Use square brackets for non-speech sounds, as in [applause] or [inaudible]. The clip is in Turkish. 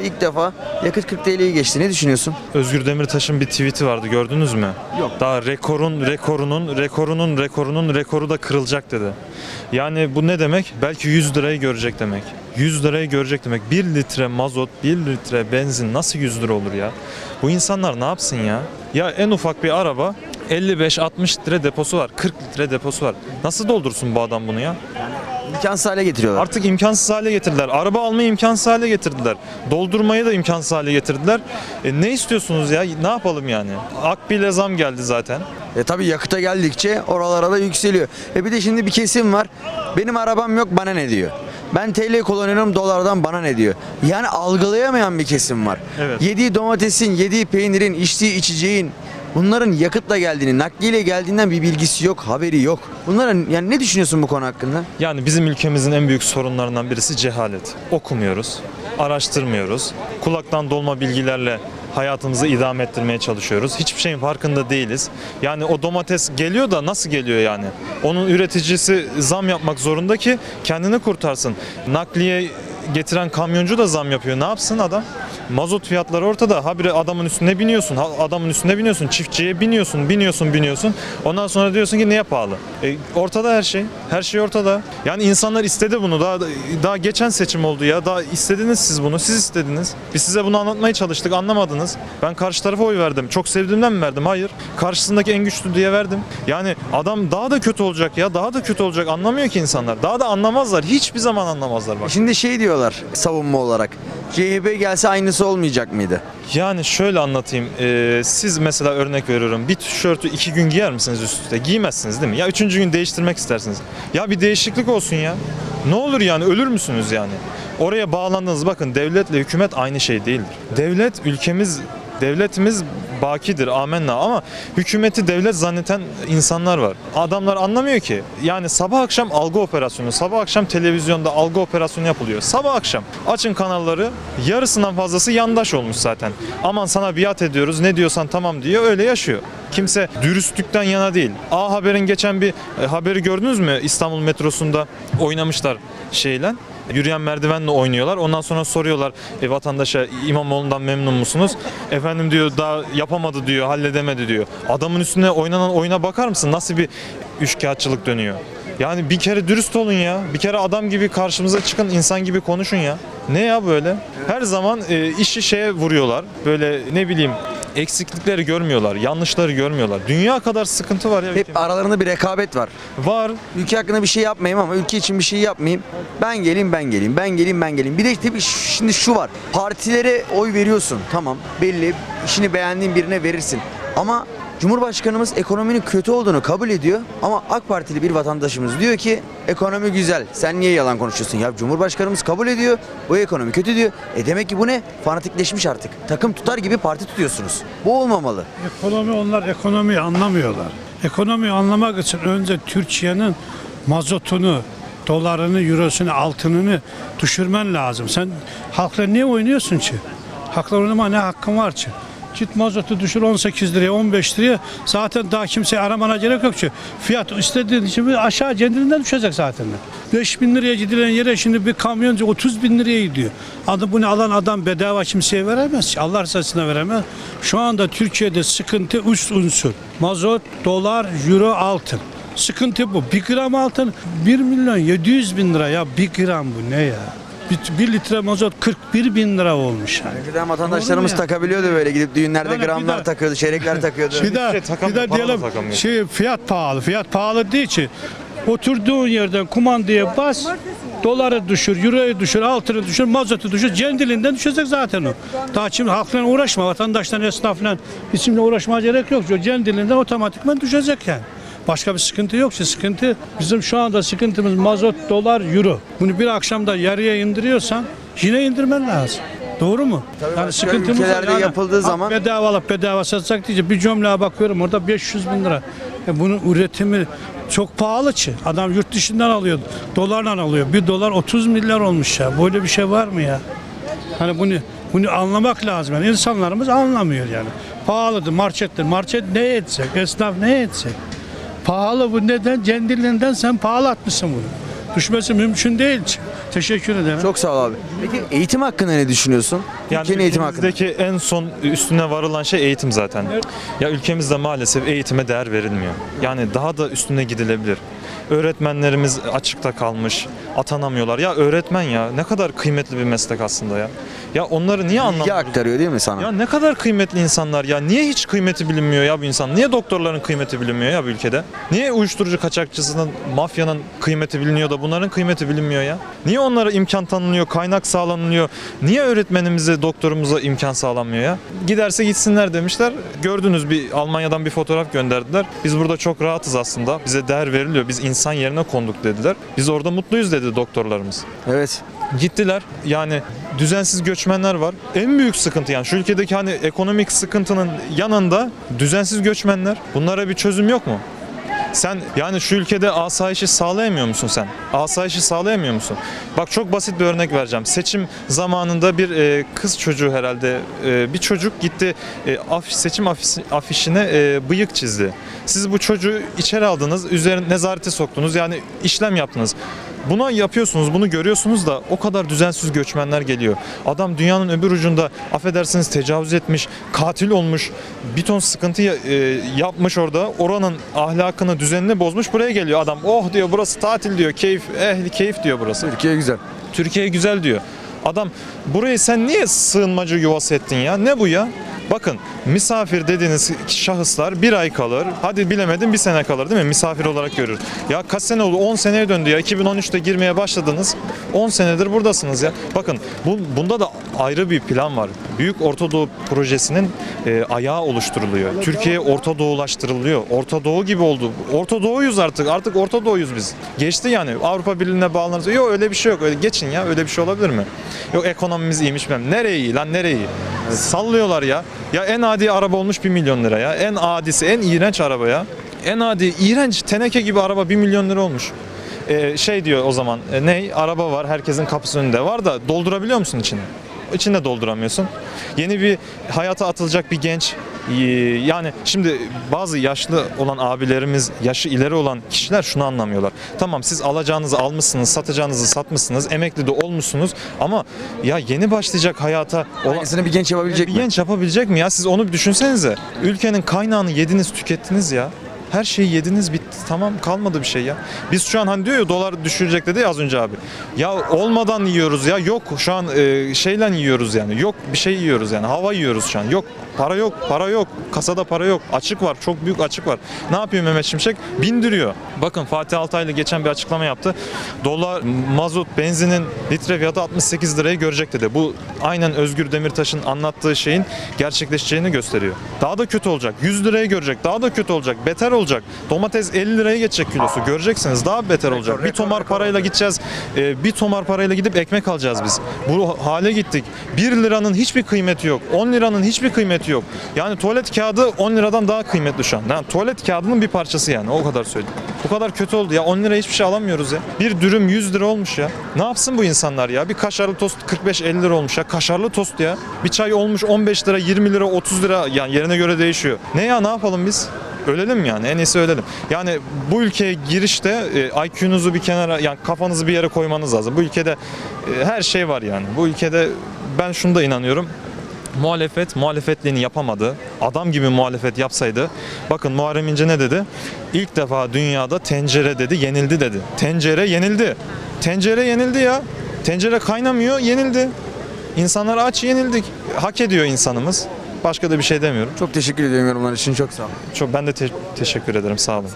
İlk defa yakıt 40 TL'yi geçti. Ne düşünüyorsun? Özgür Demirtaş'ın bir tweet'i vardı gördünüz mü? Yok. Daha rekorun rekorunun rekorunun rekorunun rekoru da kırılacak dedi. Yani bu ne demek? Belki 100 lirayı görecek demek. 100 lirayı görecek demek. 1 litre mazot, 1 litre benzin nasıl 100 lira olur ya? Bu insanlar ne yapsın ya? Ya en ufak bir araba 55-60 litre deposu var. 40 litre deposu var. Nasıl doldursun bu adam bunu ya? İmkansız hale getiriyorlar. Artık imkansız hale getirdiler. Araba almayı imkansız hale getirdiler. Doldurmayı da imkansız hale getirdiler. E, ne istiyorsunuz ya? Ne yapalım yani? Akbil'e zam geldi zaten. E tabii yakıta geldikçe oralara da yükseliyor. E bir de şimdi bir kesim var. Benim arabam yok bana ne diyor. Ben TL kullanıyorum dolardan bana ne diyor. Yani algılayamayan bir kesim var. Evet. Yediği domatesin, yediği peynirin, içtiği içeceğin bunların yakıtla geldiğini, nakliyle geldiğinden bir bilgisi yok, haberi yok. Bunların yani ne düşünüyorsun bu konu hakkında? Yani bizim ülkemizin en büyük sorunlarından birisi cehalet. Okumuyoruz, araştırmıyoruz. Kulaktan dolma bilgilerle hayatımızı idame ettirmeye çalışıyoruz. Hiçbir şeyin farkında değiliz. Yani o domates geliyor da nasıl geliyor yani? Onun üreticisi zam yapmak zorunda ki kendini kurtarsın. Nakliye getiren kamyoncu da zam yapıyor. Ne yapsın adam? Mazot fiyatları ortada. Habire adamın üstüne biniyorsun. Adamın üstüne biniyorsun. Çiftçiye biniyorsun. Biniyorsun, biniyorsun. Ondan sonra diyorsun ki niye pahalı? E, ortada her şey. Her şey ortada. Yani insanlar istedi bunu. Daha daha geçen seçim oldu ya. Daha istediniz siz bunu. Siz istediniz. Biz size bunu anlatmaya çalıştık. Anlamadınız. Ben karşı tarafa oy verdim. Çok sevdiğimden mi verdim? Hayır. Karşısındaki en güçlü diye verdim. Yani adam daha da kötü olacak ya. Daha da kötü olacak. Anlamıyor ki insanlar. Daha da anlamazlar. Hiçbir zaman anlamazlar bak. Şimdi şey diyorlar savunma olarak. CHP gelse aynısı olmayacak mıydı? Yani şöyle anlatayım. Ee, siz mesela örnek veriyorum. Bir tişörtü iki gün giyer misiniz üst üste? Giymezsiniz değil mi? Ya üçüncü gün değiştirmek istersiniz. Ya bir değişiklik olsun ya. Ne olur yani ölür müsünüz yani? Oraya bağlandınız. Bakın devletle hükümet aynı şey değildir. Devlet ülkemiz devletimiz bakidir amenna ama hükümeti devlet zanneten insanlar var. Adamlar anlamıyor ki. Yani sabah akşam algı operasyonu, sabah akşam televizyonda algı operasyonu yapılıyor. Sabah akşam açın kanalları yarısından fazlası yandaş olmuş zaten. Aman sana biat ediyoruz ne diyorsan tamam diyor öyle yaşıyor. Kimse dürüstlükten yana değil. A Haber'in geçen bir e, haberi gördünüz mü? İstanbul metrosunda oynamışlar şeyle. Yürüyen merdivenle oynuyorlar. Ondan sonra soruyorlar e, vatandaşa İmamoğlu'ndan memnun musunuz? Efendim diyor daha yapamadı diyor, halledemedi diyor. Adamın üstüne oynanan oyuna bakar mısın? Nasıl bir üçkağıtçılık dönüyor? Yani bir kere dürüst olun ya. Bir kere adam gibi karşımıza çıkın, insan gibi konuşun ya. Ne ya böyle? Her zaman e, işi şeye vuruyorlar. Böyle ne bileyim eksiklikleri görmüyorlar, yanlışları görmüyorlar. Dünya kadar sıkıntı var ya. Hep ülkemizde. aralarında bir rekabet var. Var. Ülke hakkında bir şey yapmayayım ama ülke için bir şey yapmayayım. Ben geleyim ben geleyim. Ben geleyim ben geleyim. Bir de tabii şimdi şu var. Partilere oy veriyorsun. Tamam. Belli. işini beğendiğin birine verirsin. Ama Cumhurbaşkanımız ekonominin kötü olduğunu kabul ediyor ama AK Partili bir vatandaşımız diyor ki ekonomi güzel. Sen niye yalan konuşuyorsun? Ya Cumhurbaşkanımız kabul ediyor. Bu ekonomi kötü diyor. E demek ki bu ne? Fanatikleşmiş artık. Takım tutar gibi parti tutuyorsunuz. Bu olmamalı. Ekonomi onlar ekonomiyi anlamıyorlar. Ekonomiyi anlamak için önce Türkiye'nin mazotunu, dolarını, eurosunu, altınını düşürmen lazım. Sen halkla niye oynuyorsun ki? Halkla oynama ne hakkın var ki? Git mazotu düşür 18 liraya 15 liraya zaten daha kimseyi aramana gerek yok ki. Fiyat istediğin için aşağı kendiliğinden düşecek zaten. 5 bin liraya gidilen yere şimdi bir kamyoncu 30 bin liraya gidiyor. Adı bunu alan adam bedava kimseye veremez. Allah rızasına veremez. Şu anda Türkiye'de sıkıntı üç unsur. Mazot, dolar, euro, altın. Sıkıntı bu. Bir gram altın 1 milyon 700 bin lira ya bir gram bu ne ya? Bir, bir litre mazot 41 bin lira olmuş yani. Önceden vatandaşlarımız mu ya? takabiliyordu böyle gidip düğünlerde Yani bir gramlar de- takıyordu, çeyrekler [laughs] takıyordu. Bir de, şey bir takamıyor, de para da diyelim takamıyor. şey fiyat pahalı. Fiyat pahalı değil ki. Oturduğun yerden kumandaya bas, doları düşür, euroyu düşür, altını düşür, mazotu düşür, kendiliğinden düşecek zaten o. Daha şimdi halkla uğraşma, vatandaşla, esnafla, isimle uğraşmaya gerek yok. Kendiliğinden otomatikman düşecek yani. Başka bir sıkıntı yok ki. Sıkıntı bizim şu anda sıkıntımız mazot, dolar, euro. Bunu bir akşamda yarıya indiriyorsan yine indirmen lazım. Doğru mu? başka ülkelerde yapıldığı ha, zaman- bedava alıp bedava satsak diyecek bir cümleye bakıyorum orada 500 bin lira. E bunun üretimi çok pahalı ki. Adam yurt dışından alıyor. Dolarla alıyor. Bir dolar 30 milyar olmuş ya. Böyle bir şey var mı ya? Hani bunu bunu anlamak lazım. Yani insanlarımız anlamıyor yani. Pahalıdır markettir. Market ne edecek? Esnaf ne edecek? Pahalı bu neden? Kendiliğinden sen pahalı atmışsın bunu. Düşmesi mümkün değil. Teşekkür ederim. Çok sağ ol abi. Peki eğitim hakkında ne düşünüyorsun? Yani Ülkenin eğitim hakkında. ülkemizdeki en son üstüne varılan şey eğitim zaten. Ya ülkemizde maalesef eğitime değer verilmiyor. Yani daha da üstüne gidilebilir. Öğretmenlerimiz açıkta kalmış, atanamıyorlar. Ya öğretmen ya ne kadar kıymetli bir meslek aslında ya. Ya onları niye Bilgi anlamıyoruz? aktarıyor değil mi sana? Ya ne kadar kıymetli insanlar ya. Niye hiç kıymeti bilinmiyor ya bu insan? Niye doktorların kıymeti bilinmiyor ya bu ülkede? Niye uyuşturucu kaçakçısının, mafyanın kıymeti biliniyor da bunların kıymeti bilinmiyor ya? Niye onlara imkan tanınıyor, kaynak sağlanılıyor? Niye öğretmenimize, doktorumuza imkan sağlanmıyor ya? Giderse gitsinler demişler. Gördünüz bir Almanya'dan bir fotoğraf gönderdiler. Biz burada çok rahatız aslında. Bize değer veriliyor. Biz insan yerine konduk dediler. Biz orada mutluyuz dedi doktorlarımız. Evet. Gittiler yani düzensiz göçmenler var. En büyük sıkıntı yani şu ülkedeki hani ekonomik sıkıntının yanında düzensiz göçmenler. Bunlara bir çözüm yok mu? Sen yani şu ülkede asayişi sağlayamıyor musun sen? Asayişi sağlayamıyor musun? Bak çok basit bir örnek vereceğim. Seçim zamanında bir e, kız çocuğu herhalde e, bir çocuk gitti e, afiş, seçim afişi- afişine e, bıyık çizdi. Siz bu çocuğu içeri aldınız, üzerine nezarete soktunuz yani işlem yaptınız. Buna yapıyorsunuz, bunu görüyorsunuz da o kadar düzensiz göçmenler geliyor. Adam dünyanın öbür ucunda affedersiniz tecavüz etmiş, katil olmuş, bir ton sıkıntı e, yapmış orada. Oranın ahlakını, düzenini bozmuş buraya geliyor adam. Oh diyor burası tatil diyor, keyif, ehli keyif diyor burası. Türkiye güzel. Türkiye güzel diyor. Adam burayı sen niye sığınmacı yuvası ettin ya? Ne bu ya? Bakın misafir dediğiniz şahıslar bir ay kalır. Hadi bilemedim bir sene kalır değil mi? Misafir olarak görür. Ya kaç sene oldu? 10 seneye döndü ya. 2013'te girmeye başladınız. 10 senedir buradasınız ya. Bakın bu, bunda da ayrı bir plan var. Büyük Orta Doğu projesinin e, ayağı oluşturuluyor. Türkiye Orta Doğulaştırılıyor. Orta Doğu gibi oldu. Orta Doğuyuz artık. Artık Orta Doğuyuz biz. Geçti yani. Avrupa Birliği'ne bağlanırız. Yok öyle bir şey yok. Öyle geçin ya. Öyle bir şey olabilir mi? Yok ekonomimiz iyiymiş ben. Nereye iyi lan nereye iyi? Sallıyorlar ya. Ya en adi araba olmuş 1 milyon lira ya. En adisi, en iğrenç araba ya. En adi, iğrenç, teneke gibi araba 1 milyon lira olmuş. Ee, şey diyor o zaman, e, ne? Araba var, herkesin kapısının önünde var da doldurabiliyor musun içini? İçinde dolduramıyorsun. Yeni bir hayata atılacak bir genç yani şimdi bazı yaşlı olan abilerimiz, yaşı ileri olan kişiler şunu anlamıyorlar. Tamam siz alacağınızı almışsınız, satacağınızı satmışsınız, emekli de olmuşsunuz ama ya yeni başlayacak hayata olan Aynısını bir genç yapabilecek bir mi? genç yapabilecek mi ya? Siz onu bir düşünsenize. Ülkenin kaynağını yediniz, tükettiniz ya. Her şeyi yediniz bitti tamam kalmadı bir şey ya. Biz şu an hani diyor ya dolar düşürecek dedi ya az önce abi. Ya olmadan yiyoruz ya yok şu an e, şeyle yiyoruz yani. Yok bir şey yiyoruz yani hava yiyoruz şu an. Yok para yok para yok kasada para yok açık var çok büyük açık var. Ne yapıyor Mehmet Şimşek? Bindiriyor. Bakın Fatih Altaylı geçen bir açıklama yaptı. Dolar, mazot, benzinin litre fiyatı 68 lirayı görecek dedi. Bu aynen Özgür Demirtaş'ın anlattığı şeyin gerçekleşeceğini gösteriyor. Daha da kötü olacak. 100 lirayı görecek. Daha da kötü olacak. Beter olacak. Domates 50 liraya geçecek kilosu. Göreceksiniz. Daha beter olacak. Bir tomar parayla gideceğiz. e, Bir tomar parayla gidip ekmek alacağız biz. Bu hale gittik. 1 liranın hiçbir kıymeti yok. 10 liranın hiçbir kıymeti yok. Yani tuvalet kağıdı 10 liradan daha kıymetli şu an. Yani tuvalet kağıdının bir parçası yani. O kadar söyleyeyim. Bu kadar kötü oldu ya. 10 lira hiçbir şey alamıyoruz ya. Bir dürüm 100 lira olmuş ya. Ne yapsın bu insanlar ya? Bir kaşarlı tost 45-50 lira olmuş ya. Kaşarlı tost ya. Bir çay olmuş 15 lira, 20 lira, 30 lira. Yani yerine göre değişiyor. Ne ya ne yapalım biz? Ölelim yani en iyisi ölelim. Yani bu ülkeye girişte e, IQ'nuzu bir kenara yani kafanızı bir yere koymanız lazım. Bu ülkede e, her şey var yani. Bu ülkede ben şunu da inanıyorum. Muhalefet muhalefetliğini yapamadı. Adam gibi muhalefet yapsaydı. Bakın Muharrem İnce ne dedi? İlk defa dünyada tencere dedi yenildi dedi. Tencere yenildi. Tencere yenildi ya. Tencere kaynamıyor yenildi. İnsanlar aç yenildik. Hak ediyor insanımız. Başka da bir şey demiyorum. Çok teşekkür ediyorum yorumlar için çok sağ ol. Çok ben de te- teşekkür ederim. Sağ olun.